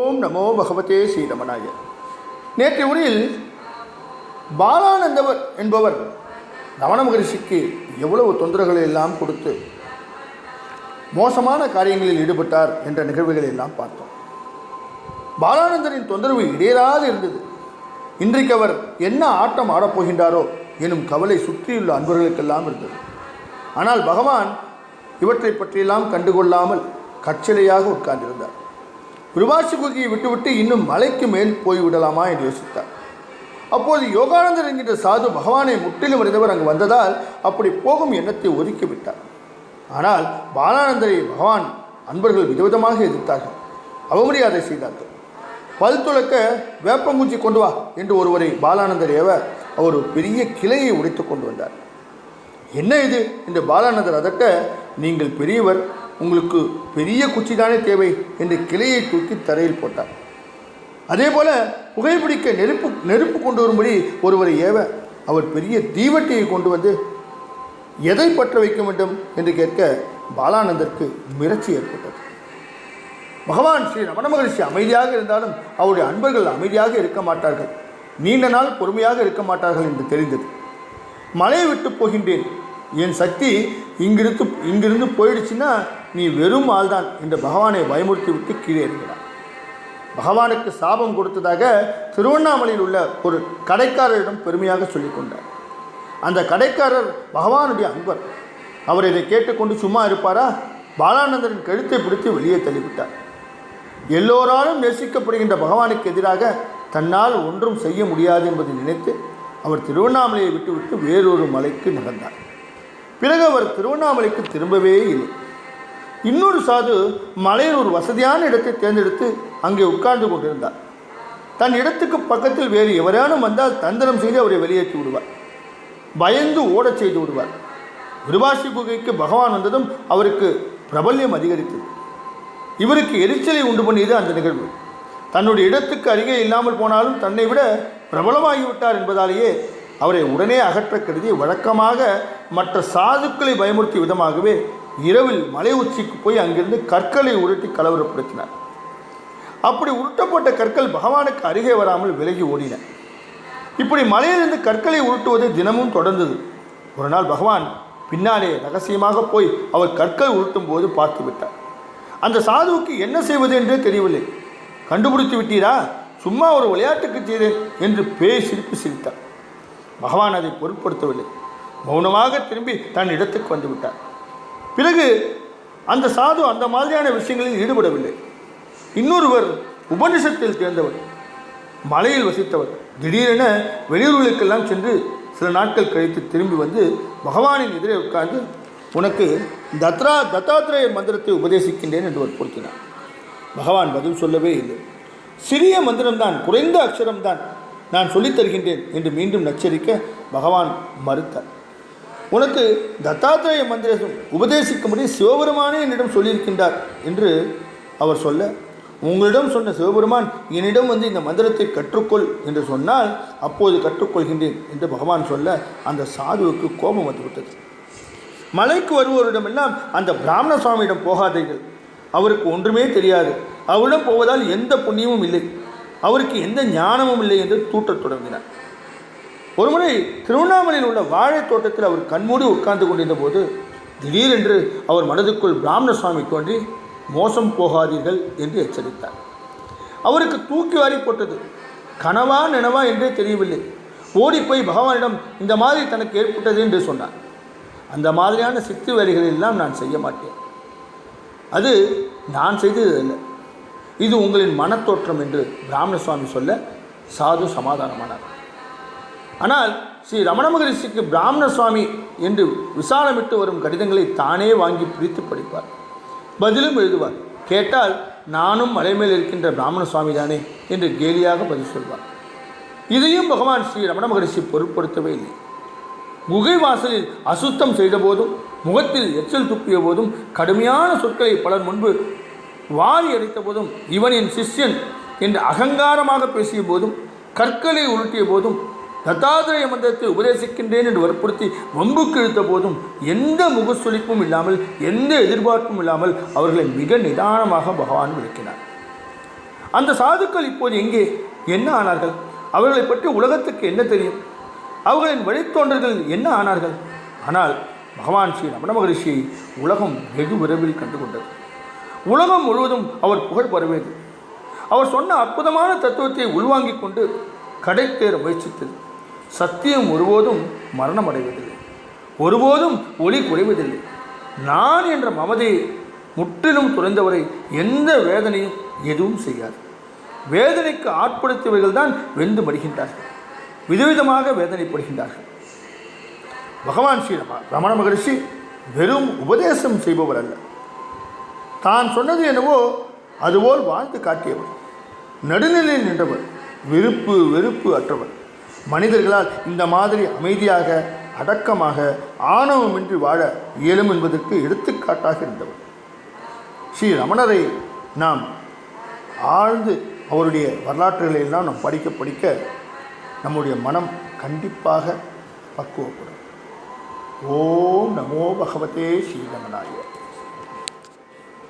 ஓம் நமோ பகவதே ஸ்ரீரமணாய. நேற்று உரையில் பாலானந்தவர் என்பவர் ரமண மகரிஷிக்கு எவ்வளவு தொந்தரவுகளை எல்லாம் கொடுத்து மோசமான காரியங்களில் ஈடுபட்டார் என்ற நிகழ்வுகளை எல்லாம் பார்த்தோம். பாலானந்தரின் தொந்தரவு இடையராது இருந்தது. இன்றைக்கு அவர் என்ன ஆட்டம் ஆடப்போகின்றாரோ எனும் கவலை சுற்றியுள்ள அன்பர்களுக்கெல்லாம் இருந்தது. ஆனால் பகவான் இவற்றை பற்றியெல்லாம் கண்டுகொள்ளாமல் கச்சலையாக உட்கார்ந்திருந்தார். விருவாசி குகையை விட்டுவிட்டு இன்னும் மலைக்கு மேல் போய்விடலாமா என்று யோசித்தார். அப்போது யோகானந்தர் என்கின்ற சாது பகவானை முற்றிலும் அறிந்தவர் அங்கு வந்ததால் அப்படி போகும் எண்ணத்தை ஒதுக்கி விட்டார் ஆனால் பாலானந்தரை பகவான் அன்பர்கள் விதவிதமாக எதிர்த்தார்கள். அவமரியாதை செய்தார்கள். பல் துளக்க வேப்பங்குச்சி கொண்டு வா என்று ஒருவரை பாலானந்தர் ஏவ அவர் ஒரு பெரிய கிளையை உடைத்து கொண்டு வந்தார். என்ன இது? என்று பாலானந்தர் அதட்ட நீங்கள் பெரியவர் உங்களுக்கு பெரிய குச்சி தானே தேவை என்று கிளையை தூக்கி தரையில் போட்டார். அதே போல புகைப்பிடிக்க நெருப்பு நெருப்பு கொண்டு வரும்படி ஒருவரை ஏவ அவர் பெரிய தீவட்டியை கொண்டு வந்து எதை பற்ற வைக்க வேண்டும்? என்று கேட்க பாலானந்தருக்கு மிரட்சி ஏற்பட்டது. பகவான் ஸ்ரீ ரமண மகரிஷி அமைதியாக இருந்தாலும் அவருடைய அன்பர்கள் அமைதியாக இருக்க மாட்டார்கள். நீண்ட நாள் பொறுமையாக இருக்க மாட்டார்கள் என்று தெரிந்தது. மலையை விட்டு போகின்றேன். என் சக்தி இங்கிருந்து இங்கிருந்து போயிடுச்சுன்னா நீ வெறும் ஆள்தான் என்று பகவானை பயமுறுத்திவிட்டு கீழே இருக்கிறார் பகவானுக்கு சாபம் கொடுத்ததாக திருவண்ணாமலையில் உள்ள ஒரு கடைக்காரரிடம் பெருமையாக சொல்லிக்கொண்டார் அந்த கடைக்காரர் பகவானுடைய அன்பர். அவர் இதை கேட்டுக்கொண்டு சும்மா இருப்பாரா? பாலானந்தரின் கழுத்தை பிடித்து வெளியே தள்ளிவிட்டார். எல்லோராலும் நேசிக்கப்படுகின்ற பகவானுக்கு எதிராக தன்னால் ஒன்றும் செய்ய முடியாது என்பதை நினைத்து அவர் திருவண்ணாமலையை விட்டுவிட்டு வேறொரு மலைக்கு நகர்ந்தார். பிறகு அவர் திருவண்ணாமலைக்கு திரும்பவே இல்லை. இன்னொரு சாது மலையில் ஒரு வசதியான இடத்தை தேர்ந்தெடுத்து அங்கே உட்கார்ந்து கொண்டிருந்தார். தன் இடத்துக்கு பக்கத்தில் வேறு எவரானும் வந்தால் தந்திரம் செய்து அவரை வெளியேற்றி விடுவார். பயந்து ஓடச் செய்து விடுவார். விருபாசி குகைக்கு பகவான் வந்ததும் அவருக்கு பிரபல்யம் அதிகரித்தது. இவருக்கு எரிச்சலை உண்டு பண்ணியது அந்த நிகழ்வு. தன்னுடைய இடத்துக்கு அருகே இல்லாமல் போனாலும் தன்னை விட பிரபலமாகிவிட்டார் என்பதாலேயே அவரை உடனே அகற்ற கருதி வழக்கமாக மற்ற சாதுக்களை பயமுறுத்திய விதமாகவே இரவில் மலை உச்சிக்கு போய் அங்கிருந்து கற்களை உருட்டி கலவரப்படுத்தினார். அப்படி உருட்டப்பட்ட கற்கள் பகவானுக்கு அருகே வராமல் விலகி ஓடின. இப்படி மலையிலிருந்து கற்களை உருட்டுவது தினமும் தொடர்ந்தது. ஒரு நாள் பகவான் பின்னாலே ரகசியமாக போய் அவர் கற்கள் உருட்டும் போது பார்த்து விட்டார். அந்த சாதுவுக்கு என்ன செய்வது என்றே தெரியவில்லை. கண்டுபிடித்து விட்டீரா? சும்மா ஒரு விளையாட்டுக்கு செய்தேன் என்று பேய் சிரிப்பு சிரித்தார் பகவான் அதை பொருட்படுத்தவில்லை. மௌனமாக திரும்பி தன் இடத்துக்கு வந்து விட்டார். பிறகு அந்த சாது அந்த மாதிரியான விஷயங்களில் ஈடுபடவில்லை. இன்னொருவர் உபனிஷத்தில் தேர்ந்தவர் மலையில் வசித்தவர். திடீரென வெளியூர்களுக்கெல்லாம் சென்று சில நாட்கள் கழித்து திரும்பி வந்து பகவானின் எதிரே உட்கார்ந்து உனக்கு தத்ரா தத்தாத்திரேய மந்திரத்தை உபதேசிக்கின்றேன் என்று வற்புறுத்தினார் பகவான் பதில் சொல்லவே இல்லை. சிறிய மந்திரம்தான் குறைந்த அக்ஷரம்தான் நான் சொல்லித் தருகின்றேன் என்று மீண்டும் நச்சரிக்க பகவான் மறுத்தார். உனக்கு தத்தாத்திரேய மந்திரம் உபதேசிக்கும்படி சிவபெருமானே என்னிடம் சொல்லியிருக்கின்றார் என்று அவர் சொல்ல உங்களிடம் சொன்ன சிவபெருமான் என்னிடம் வந்து இந்த மந்திரத்தை கற்றுக்கொள் என்று சொன்னால் அப்போது கற்றுக்கொள்கின்றேன் என்று பகவான் சொல்ல அந்த சாதுவுக்கு கோபம் வந்துவிட்டது. மலைக்கு வருவோரிடமெல்லாம் அந்த பிராமண சுவாமியிடம் போகாதீர்கள். அவருக்கு ஒன்றுமே தெரியாது. அவரிடம் போவதால் எந்த புண்ணியமும் இல்லை. அவருக்கு எந்த ஞானமும் இல்லை என்று தூட்டத் தொடங்கினார். ஒருமுறை திருவண்ணாமலையில் உள்ள வாழைத் தோட்டத்தில் அவர் கண்மூடி உட்கார்ந்து கொண்டிருந்த போது திடீரென்று அவர் மனதுக்குள் பிராமண சுவாமி தோன்றி மோசம் போகாதீர்கள் என்று எச்சரித்தார். அவருக்கு தூக்கி வாரி போட்டது கனவா நினவா என்றே தெரியவில்லை. ஓடிப்போய் பகவானிடம் இந்த மாதிரி தனக்கு ஏற்பட்டது என்று சொன்னார். அந்த மாதிரியான சித்து வேலைகள் நான் செய்ய மாட்டேன். அது நான் செய்தது இல்லை இது உங்களின் மனத்தோற்றம் என்று பிராமண சுவாமி சொல்ல சாது சமாதானமானார். ஆனால் ஸ்ரீ ரமண மகரிஷிக்கு பிராமண சுவாமி என்று விசாலமிட்டு வரும் கடிதங்களை தானே வாங்கி பிரித்து படிப்பார். பதிலும் எழுதுவார். கேட்டால் நானும் மலை மேல் இருக்கின்ற பிராமண சுவாமி தானே என்று கேலியாக பதில் சொல்வார். இதையும் பகவான் ஸ்ரீ ரமண மகரிஷி பொருட்படுத்தவே இல்லை. குகை வாசலில் அசுத்தம் செய்த போதும் முகத்தில் எச்சல் துப்பிய போதும் கடுமையான சொற்களை பலர் முன்பு வாரி அடித்த போதும் இவன் என் சிஷ்யன் என்று அகங்காரமாக பேசிய போதும் கற்களை உருட்டிய போதும் தத்தாத்திரேய மந்திரத்தை உபதேசிக்கின்றேன் என்று வற்புறுத்தி வம்புக்கு இழுத்த போதும் எந்த முகசுளிப்பும் இல்லாமல் எந்த எதிர்பார்ப்பும் இல்லாமல் அவர்களை மிக நிதானமாக பகவான் விளக்கினார். அந்த சாதுக்கள் இப்போது எங்கே? என்ன ஆனார்கள்? அவர்களை பற்றி உலகத்துக்கு என்ன தெரியும்? அவர்களின் வழித்தோன்றர்கள் என்ன ஆனார்கள்? ஆனால் பகவான் ஸ்ரீ ரமண மகரிஷியை உலகம் வெகு விரைவில் கண்டுகொண்டது. உலகம் முழுவதும் அவர் புகழ் பரவியது. அவர் சொன்ன அற்புதமான தத்துவத்தை உள்வாங்கிக் கொண்டு கடை தேர முயற்சித்தது. சத்தியம் ஒருபோதும் மரணம் அடைவதில்லை ஒருபோதும் ஒளி குறைவதில்லை. நான் என்ற மமதையை முற்றிலும் துறந்தவரை எந்த வேதனையும் எதுவும் செய்யாது. வேதனைக்கு ஆட்படுத்தியவர்கள் தான் வெந்து மடிகின்றார்கள். விதவிதமாக வேதனைப்படுகின்றார்கள். பகவான் ஸ்ரீ ரமண மகரிஷி வெறும் உபதேசம் செய்பவர் அல்ல. தான் சொன்னது என்னவோ அதுபோல் வாழ்ந்து காட்டியவர். நடுநிலையில் நின்றவர். விருப்பு வெறுப்பு அற்றவர். மனிதர்களால் இந்த மாதிரி அமைதியாக அடக்கமாக ஆணவமின்றி வாழ இயலும் என்பதற்கு எடுத்துக்காட்டாக இருந்தவர். ஸ்ரீ ரமணரை நாம் ஆழ்ந்து அவருடைய வரலாற்றுகளை எல்லாம் நாம் படிக்க படிக்க நம்முடைய மனம் கண்டிப்பாக பக்குவப்படும். ஓம் நமோ பகவதே ஸ்ரீரமணாய